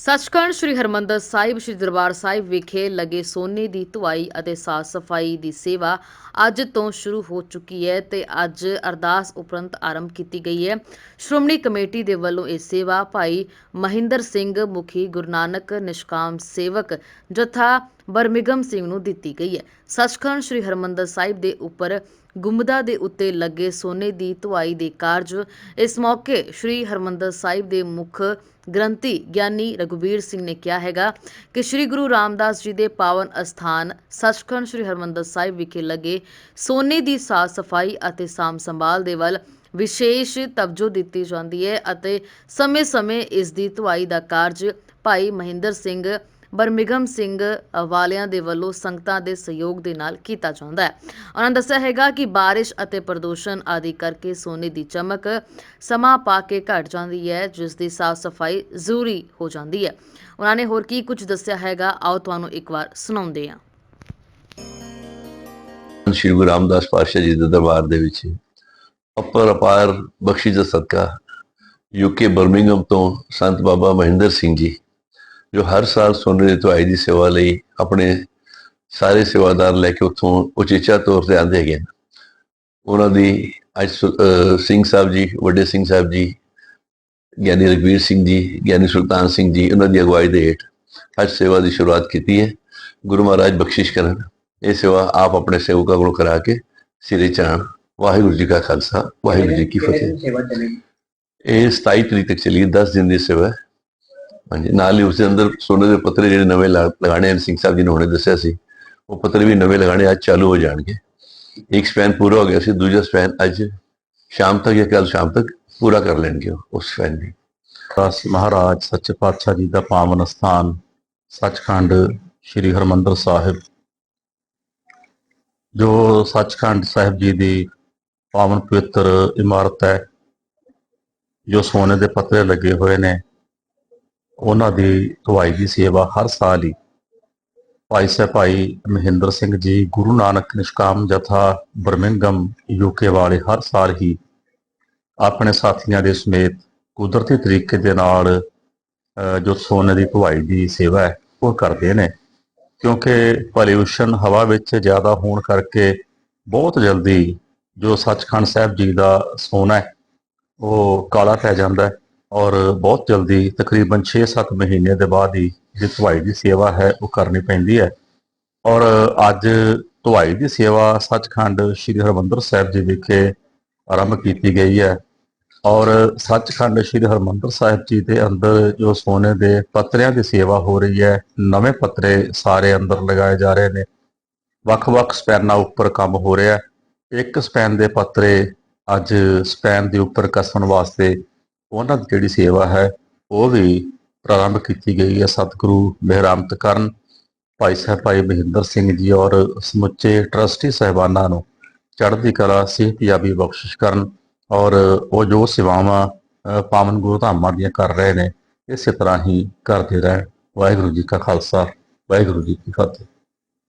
ਸੱਚਖੰਡ ਸ੍ਰੀ ਹਰਮੰਦਰ ਸਾਹਿਬ, ਸ੍ਰੀ ਦਰਬਾਰ ਸਾਹਿਬ ਵਿਖੇ ਲੱਗੇ ਸੋਨੇ ਦੀ ਧੁਆਈ ਅਤੇ ਸਾਫ਼ ਸਫ਼ਾਈ ਦੀ ਸੇਵਾ ਅੱਜ ਤੋਂ ਸ਼ੁਰੂ ਹੋ ਚੁੱਕੀ ਹੈ ਤੇ ਅੱਜ ਅਰਦਾਸ ਉਪਰੰਤ ਆਰੰਭ ਕੀਤੀ ਗਈ ਹੈ। ਸ਼੍ਰੋਮਣੀ ਕਮੇਟੀ ਦੇ ਵੱਲੋਂ ਇਹ ਸੇਵਾ ਭਾਈ ਮਹਿੰਦਰ ਸਿੰਘ ਮੁਖੀ ਗੁਰੂ ਨਾਨਕ ਨਿਸ਼ਕਾਮ ਸੇਵਕ ਜਥਾ ਬਰਮਿਗਮ ਸਿੰਘ ਨੂੰ ਦਿੱਤੀ ਗਈ ਹੈ। ਸੱਚਖੰਡ ਸ੍ਰੀ ਹਰਮੰਦਰ ਸਾਹਿਬ ਦੇ ਉੱਪਰ ਗੁੰਬਦਾ ਦੇ ਉੱਤੇ ਲੱਗੇ ਸੋਨੇ ਦੀ ਧੁਆਈ ਦੇ ਕਾਰਜ, ਇਸ ਮੌਕੇ ਸ੍ਰੀ ਹਰਮੰਦਰ ਸਾਹਿਬ ਦੇ ਮੁੱਖ ਗ੍ਰੰਥੀ ਗਿਆਨੀ ਰਘੁਵੀਰ ਸਿੰਘ ਨੇ ਕਿਹਾ ਹੈਗਾ ਕਿ ਸ੍ਰੀ ਗੁਰੂ ਰਾਮਦਾਸ ਜੀ ਦੇ ਪਾਵਨ ਅਸਥਾਨ ਸੱਚਖੰਡ ਸ੍ਰੀ ਹਰਮੰਦਰ ਸਾਹਿਬ ਵਿਖੇ ਲੱਗੇ ਸੋਨੇ ਦੀ ਸਾਫ਼ ਸਫ਼ਾਈ ਅਤੇ ਸਾਂਭ ਸੰਭਾਲ ਦੇ ਵੱਲ ਵਿਸ਼ੇਸ਼ ਤਵਜੋ ਦਿੱਤੀ ਜਾਂਦੀ ਹੈ ਅਤੇ ਸਮੇਂ-ਸਮੇਂ ਇਸ ਦੀ ਧੁਆਈ ਦਾ ਕਾਰਜ ਭਾਈ ਮਹਿੰਦਰ ਸਿੰਘ ਬਰਮਿਗਮ ਸਿੰਘ ਵਾਲਿਆਂ ਦੇ ਵੱਲੋਂ ਸੰਗਤਾਂ ਦੇ ਸਹਿਯੋਗ ਦੇ ਨਾਲ ਕੀਤਾ ਜਾਂਦਾ ਹੈ। ਉਹਨਾਂ ਦੱਸਿਆ ਹੈਗਾ ਕਿ ਬਾਰਿਸ਼ ਅਤੇ ਪ੍ਰਦੂਸ਼ਣ ਆਦਿ ਕਰਕੇ ਸੋਨੇ ਦੀ ਚਮਕ ਸਮਾਂ ਪਾ ਕੇ ਘਟ ਜਾਂਦੀ ਹੈ, ਜਿਸ ਦੀ ਸਾਫ਼ ਸਫ਼ਾਈ ਜ਼ਰੂਰੀ ਹੋ ਜਾਂਦੀ ਹੈ। ਉਹਨਾਂ ਨੇ ਹੋਰ ਕੀ ਕੁਝ ਦੱਸਿਆ ਹੈਗਾ, ਆਓ ਤੁਹਾਨੂੰ ਇੱਕ ਵਾਰ ਸੁਣਾਉਂਦੇ ਹਾਂ। ਸ਼੍ਰੀ ਗੁਰੂ ਰਾਮਦਾਸ ਪਾਤਸ਼ਾਹ ਜੀ ਦੇ ਦਰਬਾਰ ਦੇ ਵਿੱਚ ਅਪਰ ਅਪਾਰ ਬਖਸ਼ਿਸ਼ ਦਾ ਸਦਕਾ ਯੂਕੇ ਬਰਮਿੰਗਮ ਤੋਂ ਸੰਤ ਬਾਬਾ ਮਹਿੰਦਰ ਸਿੰਘ ਜੀ ਜੋ ਹਰ ਸਾਲ ਸੋਨੇ ਦੀ ਧੁਆਈ ਦੀ ਸੇਵਾ ਲਈ ਆਪਣੇ ਸਾਰੇ ਸੇਵਾਦਾਰ ਲੈ ਕੇ ਉੱਥੋਂ ਉਚੇਚਾ ਤੌਰ ਤੇ ਆਉਂਦੇ ਹੈਗੇ ਉਹਨਾਂ ਦੀ ਅੱਜ ਸਿੰਘ ਸਾਹਿਬ ਜੀ ਵੱਡੇ ਸਿੰਘ ਸਾਹਿਬ ਜੀ ਗਿਆਨੀ ਰਘਵੀਰ ਸਿੰਘ ਜੀ ਗਿਆਨੀ ਸੁਲਤਾਨ ਸਿੰਘ ਜੀ ਉਹਨਾਂ ਦੀ ਅਗਵਾਈ ਦੇ ਹੇਠ ਅੱਜ ਸੇਵਾ ਦੀ ਸ਼ੁਰੂਆਤ ਕੀਤੀ ਹੈ। ਗੁਰੂ ਮਹਾਰਾਜ ਬਖਸ਼ਿਸ਼ ਕਰਨ। ਇਹ ਸੇਵਾ ਆਪ ਆਪਣੇ ਸੇਵਕਾਂ ਕੋਲੋਂ ਕਰਾ ਕੇ ਸਿਰੇ ਚਾਣ। ਵਾਹਿਗੁਰੂ ਜੀ ਕਾ ਖਾਲਸਾ ਵਾਹਿਗੁਰੂ ਜੀ ਕੀ ਫਤਿਹ। ਇਹ 27 ਤਰੀਕ ਤੱਕ ਚੱਲੀ 10 ਦਿਨ ਦੀ ਸੇਵਾ ਹਾਂਜੀ ਨਾਲ ਹੀ ਉਸ ਦੇ ਅੰਦਰ ਸੋਨੇ ਦੇ ਪੱਤਰੇ ਜਿਹੜੇ ਨਵੇਂ ਲਾ- ਲਗਾਣੇ ਹਨ ਸਿੰਘ ਸਾਹਿਬ ਜੀ ਨੇ ਹੁਣੇ ਦੱਸਿਆ ਸੀ ਉਹ ਪੱਤਰੇ ਵੀ ਨਵੇਂ ਲਗਾਣੇ ਅੱਜ ਚਾਲੂ ਹੋ ਜਾਣਗੇ। ਇੱਕ ਸਪੈਨ ਪੂਰਾ ਹੋ ਗਿਆ ਸੀ ਦੂਜਾ ਸਪੈਨ ਅੱਜ ਸ਼ਾਮ ਤੱਕ ਜਾਂ ਕੱਲ ਸ਼ਾਮ ਤੱਕ ਪੂਰਾ ਕਰ ਲੈਣਗੇ ਉਹ, ਉਸ ਸਪੈਨ ਦੀ ਰਸ ਮਹਾਰਾਜ ਸੱਚੇ ਪਾਤਸ਼ਾਹ ਜੀ ਦਾ ਪਾਵਨ ਸਥਾਨ ਸੱਚਖੰਡ ਸ੍ਰੀ ਹਰਮੰਦਰ ਸਾਹਿਬ। ਜੋ ਸੱਚਖੰਡ ਸਾਹਿਬ ਜੀ ਦੀ ਪਾਵਨ ਪਵਿੱਤਰ ਇਮਾਰਤ ਹੈ ਜੋ ਸੋਨੇ ਦੇ ਪੱਤਰੇ ਲੱਗੇ ਹੋਏ ਨੇ ਉਹਨਾਂ ਦੀ ਧੁਆਈ ਦੀ ਸੇਵਾ ਹਰ ਸਾਲ ਹੀ ਭਾਈ ਸਾਹਿਬ ਭਾਈ ਮਹਿੰਦਰ ਸਿੰਘ ਜੀ, ਗੁਰੂ ਨਾਨਕ ਨਿਸ਼ਕਾਮ ਜਥਾ ਬਰਮਿੰਗਮ ਯੂਕੇ ਵਾਲੇ ਹਰ ਸਾਲ ਹੀ ਆਪਣੇ ਸਾਥੀਆਂ ਦੇ ਸਮੇਤ ਕੁਦਰਤੀ ਤਰੀਕੇ ਦੇ ਨਾਲ ਜੋ ਸੋਨੇ ਦੀ ਧੁਆਈ ਦੀ ਸੇਵਾ ਹੈ, ਉਹ ਕਰਦੇ ਨੇ। ਕਿਉਂਕਿ ਪੋਲਿਊਸ਼ਨ ਹਵਾ ਵਿੱਚ ਜ਼ਿਆਦਾ ਹੋਣ ਕਰਕੇ ਬਹੁਤ ਜਲਦੀ ਜੋ ਸੱਚਖੰਡ ਸਾਹਿਬ ਜੀ ਦਾ ਸੋਨਾ ਹੈ, ਉਹ ਕਾਲਾ ਪੈ ਜਾਂਦਾ ਹੈ। ਔਰ ਬਹੁਤ ਜਲਦੀ ਤਕਰੀਬਨ 6-7 ਮਹੀਨੇ ਦੇ ਬਾਅਦ ਹੀ ਜਿਹੜੀ ਧੁਆਈ ਦੀ ਸੇਵਾ ਹੈ, ਉਹ ਕਰਨੀ ਪੈਂਦੀ ਹੈ। ਔਰ ਅੱਜ ਧੁਆਈ ਦੀ ਸੇਵਾ ਸੱਚਖੰਡ ਸ੍ਰੀ ਹਰਿਮੰਦਰ ਸਾਹਿਬ ਜੀ ਵਿਖੇ ਆਰੰਭ ਕੀਤੀ ਗਈ ਹੈ। ਔਰ ਸੱਚਖੰਡ ਸ੍ਰੀ ਹਰਮੰਦਰ ਸਾਹਿਬ ਜੀ ਦੇ ਅੰਦਰ ਜੋ ਸੋਨੇ ਦੇ ਪੱਤਰਿਆਂ ਦੀ ਸੇਵਾ ਹੋ ਰਹੀ ਹੈ, ਨਵੇਂ ਪੱਤਰੇ ਸਾਰੇ ਅੰਦਰ ਲਗਾਏ ਜਾ ਰਹੇ ਨੇ। ਵੱਖ-ਵੱਖ ਸਪੈਨਾਂ ਉੱਪਰ ਕੰਮ ਹੋ ਰਿਹਾ ਹੈ। ਇੱਕ ਸਪੈਨ ਦੇ ਪੱਤਰੇ ਅੱਜ ਸਪੈਨ ਦੇ ਉੱਪਰ ਕੱਸਣ ਵਾਸਤੇ ਉਹਨਾਂ ਦੀ ਜਿਹੜੀ ਸੇਵਾ ਹੈ, ਉਹ ਵੀ ਪ੍ਰਾਰੰਭ ਕੀਤੀ ਗਈ ਹੈ ਸਤਿਗੁਰੂ ਮਿਹਰਾਮਤ ਕਰਨ। ਭਾਈ ਸਾਹਿਬ ਭਾਈ ਮਹਿੰਦਰ ਸਿੰਘ ਜੀ ਔਰ ਸਮੁੱਚੇ ਟਰਸਟੀ ਸਹਿਬਾਨਾਂ ਨੂੰ ਚੜ੍ਹਦੀ ਕਲਾ ਸਿਹਤਯਾਬੀ ਬਖਸ਼ਿਸ਼ ਕਰਨ ਔਰ ਉਹ ਜੋ ਸੇਵਾਵਾਂ ਪਾਵਨ ਗੁਰੂ ਧਾਮਾਂ ਦੀਆਂ ਕਰ ਰਹੇ ਨੇ, ਇਸੇ ਤਰ੍ਹਾਂ ਹੀ ਕਰਦੇ ਰਹਿਣ। ਵਾਹਿਗੁਰੂ ਜੀ ਕਾ ਖਾਲਸਾ, ਵਾਹਿਗੁਰੂ ਜੀ ਕੀ ਫਤਿਹ।